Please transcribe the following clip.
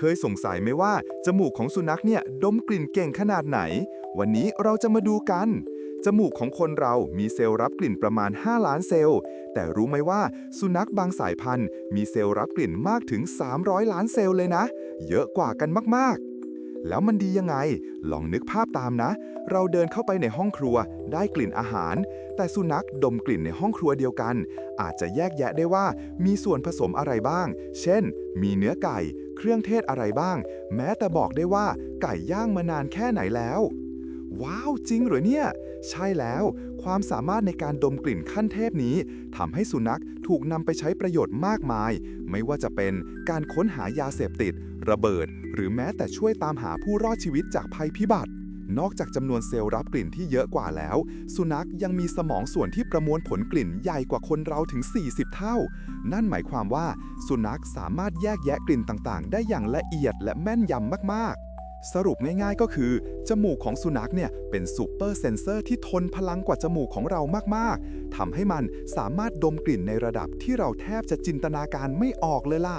เคยสงสัยไหมว่า จมูกของสุนัขเนี่ยดมกลิ่นเก่งขนาดไหน วันนี้เราจะมาดูกัน จมูกของคนเรามีเซลล์รับกลิ่นประมาณ 5 ล้านเซลล์ แต่รู้ไหมว่าสุนัขบางสายพันธุ์ มีเซลล์รับกลิ่นมากถึง 300 ล้านเซลล์เลยนะ เยอะกว่ากันมากๆแล้วมันดียังไง ลองนึกภาพตามนะ เราเดินเข้าไปในห้องครัว ได้กลิ่นอาหาร แต่สุนัขดมกลิ่นในห้องครัวเดียวกัน อาจจะแยกแยะได้ว่ามีส่วนผสมอะไรบ้าง เช่น มีเนื้อไก่ เครื่องเทศอะไรบ้าง แม้แต่บอกได้ว่าไก่ย่างมานานแค่ไหนแล้ว ว้าว จริงหรือเนี่ย ใช่แล้ว ความสามารถในการดมกลิ่นขั้นเทพนี้ทำให้สุนัขถูกนำไปใช้ประโยชน์มากมาย ไม่ว่าจะเป็นการค้นหายาเสพติด ระเบิด หรือแม้แต่ช่วยตามหาผู้รอดชีวิตจากภัยพิบัติ นอกจากจำนวนเซลล์รับกลิ่นที่เยอะกว่าแล้ว สุนัขยังมีสมองส่วนที่ประมวลผลกลิ่นใหญ่กว่าคนเราถึง 40 เท่า นั่นหมายความว่า สุนัขสามารถแยกแยะกลิ่นต่างๆ ได้อย่างละเอียดและแม่นยำมากๆสรุปง่ายๆก็คือ จมูกของสุนัขเนี่ย เป็นซูเปอร์เซนเซอร์ที่ทนพลังกว่าจมูกของเรามากๆทำให้มันสามารถดมกลิ่นในระดับที่เราแทบจะจินตนาการไม่ออกเลยล่ะ